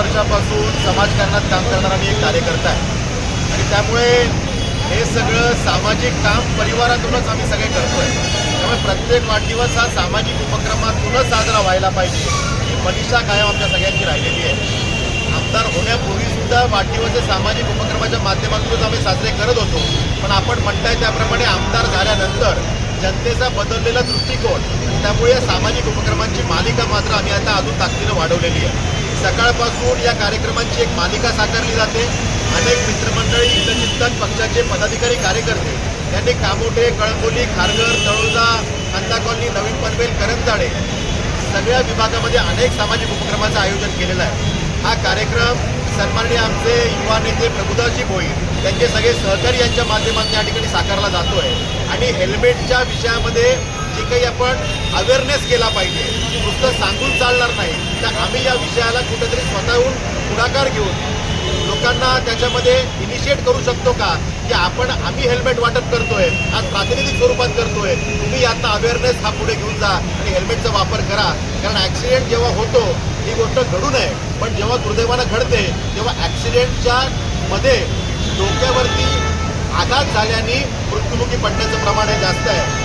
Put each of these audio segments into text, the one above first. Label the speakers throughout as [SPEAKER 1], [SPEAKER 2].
[SPEAKER 1] वर्षापासून समाजकारणात काम करणारा मी एक कार्यकर्ता आहे. आणि त्यामुळे हे सगळं सामाजिक काम परिवारातूनच आम्ही सगळे करतोय. त्यामुळे प्रत्येक वाढदिवस हा सामाजिक उपक्रमातूनच साजरा व्हायला पाहिजे. ही मनीषा कायम आमच्या सगळ्यांची राहिलेली आहे. आमदार होण्यापूर्वीसुद्धा वाढदिवस हे सामाजिक उपक्रमाच्या माध्यमातूनच आम्ही साजरे करत होतो. पण आपण म्हणताय त्याप्रमाणे आमदार झाल्यानंतर जनतेचा बदललेला दृष्टिकोन त्यामुळे या सामाजिक उपक्रमांची मालिका मात्र आम्ही आता अजून ताकदीनं वाढवलेली आहे. सकाळपासून या कार्यक्रमांची एक मालिका साकारली जाते. अनेक मित्रमंडळी हितचिंतक पक्षाचे पदाधिकारी कार्यकर्ते यांनी कामोटे कळंबोली खारघर तळोजा खांदा कॉलनी नवीन पनवेल करंजाडे सगळ्या विभागामध्ये अनेक सामाजिक उपक्रमाचं आयोजन केलेलं आहे. हा कार्यक्रम सन्माननीय आमचे युवा नेते प्रभुदासजी भोईर त्यांचे सगळे सहकारी यांच्या माध्यमातून या ठिकाणी साकारला जातो आहे आणि हेल्मेटच्या विषयामध्ये जे काही आपण अवेअरनेस केला पाहिजे. नुसतं सांगून चालणार नाही. तर आम्ही या विषयाला कुठेतरी स्वतःहून पुढाकार घेऊन लोकांना त्याच्यामध्ये इनिशिएट करू शकतो का? की आपण आम्ही हेल्मेट वाटप करतोय आज प्रातिनिधिक स्वरूपात करतोय. तुम्ही आता अवेअरनेस हा पुढे घेऊन जा आणि हेल्मेटचा वापर करा. कारण ॲक्सिडेंट जेव्हा होतो ही गोष्ट घडू नये. पण जेव्हा दुर्दैवानं घडते तेव्हा ॲक्सिडेंटच्या मध्ये डोक्यावरती आघात झाल्याने मृत्युमुखी पडण्याचं प्रमाण हे जास्त आहे.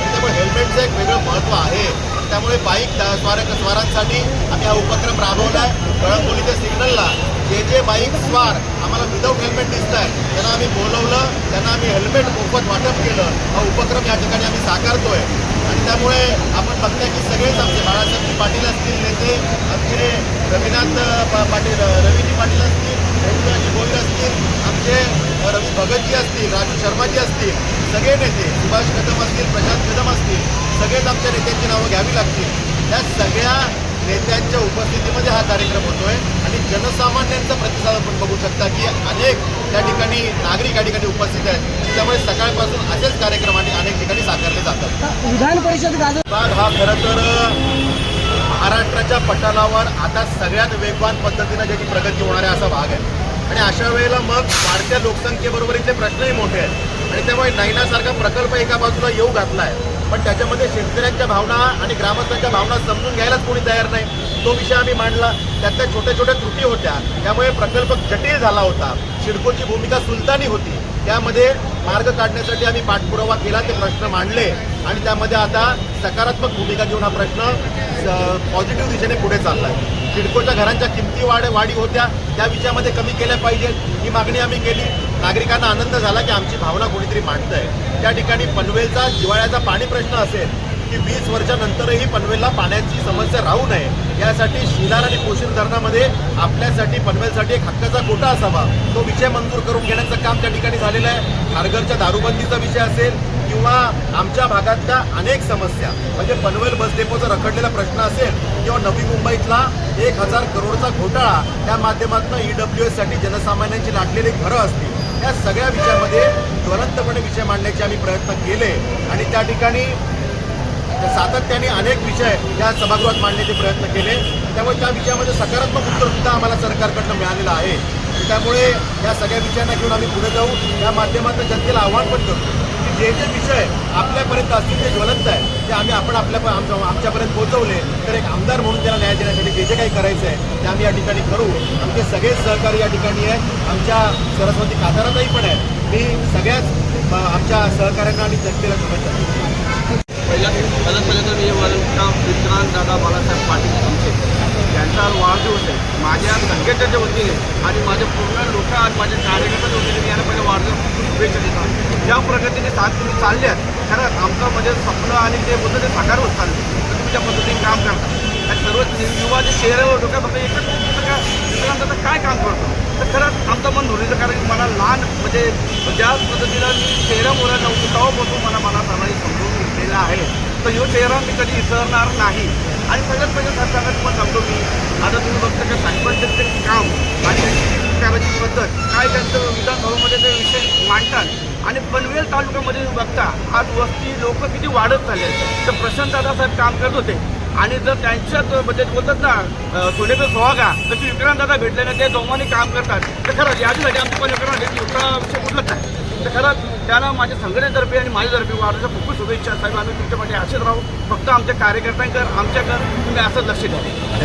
[SPEAKER 1] हेल्मेटचं एक वेगळं महत्त्व आहे. त्यामुळे बाईक स्वारक स्वारांसाठी आम्ही हा उपक्रम राबवला आहे कळंबोलीच्या सिग्नलला जे जे बाईक स्वार आम्हाला विदाऊट हेल्मेट दिसत आहे त्यांना आम्ही बोलवलं त्यांना आम्ही हेल्मेट मोफत वाटप केलं. हा उपक्रम या ठिकाणी आम्ही साकारतोय. आणि त्यामुळे आपण बघताय की सगळेच आमचे बाळासाहेबजी पाटील असतील नेते आमचे रविनाथ पाटील रवीजी पाटील असतील रघुराजी भोईर असतील आमचे रवी भगतजी असतील राजू शर्माजी असतील सगळे नेते सुभाष कदम असतील प्रशांत कदम असतील सगळेच आमच्या नेत्यांची नावं घ्यावी लागतील. त्या सगळ्या नेत्यांच्या उपस्थितीमध्ये हा कार्यक्रम होतोय आणि जनसामान्यांचा प्रतिसाद आपण बघू शकता की अनेक त्या ठिकाणी नागरिक या ठिकाणी उपस्थित आहेत त्यामुळे सकाळपासून असेच कार्यक्रम आणि अनेक ठिकाणी साकारले जातात.
[SPEAKER 2] विधान परिषद गाजर
[SPEAKER 1] विभाग हा खरं तर महाराष्ट्राच्या पटलावर आता सगळ्यात वेगवान पद्धतीनं ज्याची प्रगती होणार आहे असा भाग आहे. आणि अशा वेळेला मग वाढत्या लोकसंख्येबरोबर इथले प्रश्नही मोठे आहेत. आणि त्यामुळे नैनासारखा प्रकल्प एका बाजूला येऊ घातला आहे पण त्याच्यामध्ये शेतकऱ्यांच्या भावना आणि ग्रामस्थांच्या भावना समजून घ्यायलाच कोणी तयार नाही. तो विषय आम्ही मांडला. त्यातल्या छोट्या छोट्या त्रुटी होत्या. त्यामुळे प्रकल्प जटिल झाला होता. सिडकोची भूमिका सुलतानी होती. त्यामध्ये मार्ग काढण्यासाठी आम्ही पाठपुरावा केला ते प्रश्न मांडले. आणि त्यामध्ये आता सकारात्मक भूमिका घेऊन हा प्रश्न पॉझिटिव्ह दिशेने पुढे चालला आहे सिडकोच्या घरांच्या किमती वाढ वाढी होत्या. त्या विषयामध्ये कमी केल्या पाहिजेत ही मागणी आम्ही केली. नागरिकांना आनंद झाला की आमची भावना कोणीतरी मांडतंय. त्या ठिकाणी पनवेलचा जिवाळ्याचा पाणी प्रश्न असेल की वीस वर्षानंतरही पनवेलला पाण्याची समस्या राहू नये. यासाठी शिलार आणि पोषण धरणामध्ये आपल्यासाठी पनवेलसाठी एक हक्काचा कोटा असावा. तो विषय मंजूर करून घेण्याचं काम त्या ठिकाणी झालेलं आहे. खारघरच्या दारूबंदीचा विषय असेल किंवा आमच्या भागातल्या अनेक समस्या म्हणजे पनवेल बस डेपोचा रखडलेला प्रश्न असेल किंवा नवी मुंबईतला एक हजार करोडचा घोटाळा त्या माध्यमातून ई डब्ल्यू एससाठी जनसामान्यांची लाटलेली घरं असतील. या सगळ्या विषयामध्ये ज्वलंतपणे विषय मांडण्याचे आम्ही प्रयत्न केले आणि त्या ठिकाणी सातत्याने अनेक विषय या सभागृहात मांडण्याचे प्रयत्न केले. त्यामुळे त्या विषयामध्ये सकारात्मक उत्तरसुद्धा आम्हाला सरकारकडनं मिळालेलं आहे. त्यामुळे या सगळ्या विषयांना घेऊन आम्ही पुढे जाऊ. या माध्यमातून जनतेला आव्हान पण करू की जे जे विषय आपल्यापर्यंत असतील ते ज्वलंत आहे ते आम्ही आपण आपल्या आमच्या आमच्यापर्यंत पोहोचवले तर एक आमदार म्हणून त्याला न्याय देण्यासाठी जे जे काही करायचं आहे ते आम्ही या ठिकाणी करू. आमचे सगळेच सहकारी या ठिकाणी आहेत आमच्या सरस्वती कातारातही पण आहे. मी सगळ्याच आमच्या सहकाऱ्यांना आणि जनतेला शुभेच्छा देतो.
[SPEAKER 3] पहिल्या सगळ्यात तर मी वरचा विक्रांत दादा बाळासाहेब पाटील आमचे त्यांचा आज वाढदिवस आहे. माझ्या संघटनेच्या वतीने आणि माझ्या पूर्ण लोक आणि माझ्या कार्यकर्त्याच्या वतीने मी यांना पहिले वाढदिवस शुभेच्छा देतो ज्या प्रगतीने साथ तुम्ही चालले आहेत खरंच आमचं म्हणजे स्वप्न आणि ते होतं ते साकार होत चालले. तर तुमच्या पद्धतीने काम करता. आणि सर्व युवाच्या चेहऱ्यावर डोक्यात फक्त एकच का विक्रांत काय काम करतो? तर खरंच आमचं मन धोरणीचं कारण की मला लहान म्हणजे ज्या पद्धतीला मी चेहरा मोरा नव्हतो तेव्हापासून मला मनात आम्हाला समजून घेतलेला आहे तर ह्यो चेहरा मी कधी विसरणार नाही. आणि सगळ्यात पहिले सरकारला तुम्हाला सांगतो मी. आता तुम्ही बघता का सरपंचांचं काम आणि त्यांची पद्धत काय त्यांचं विधानसभेमध्ये ते विषय मांडतात आणि पनवेल तालुक्यामध्ये बघता आज वस्ती लोक किती वाढत चालले तर प्रशांत दादासाहेब काम करत होते. आणि जर त्यांच्यात बद्दल बोलतात ना अं, सोनेचं सोहागा तशी विक्रांत दादा भेटले ना ते दोघांनी काम करतात. तर खरंच याच्यासाठी आमची पण विक्रांत भेटली विषय कुठलाच नाही. तर खरंच त्याला माझ्या संघटनेतर्फे आणि माझ्यातर्फे वाढवण्याच्या खूप खूप शुभेच्छा. साहेब आम्ही तुमच्या असेच राहू फक्त आमच्या कार्यकर्त्यांकर आमच्याकर तुम्ही असंच लक्ष द्या.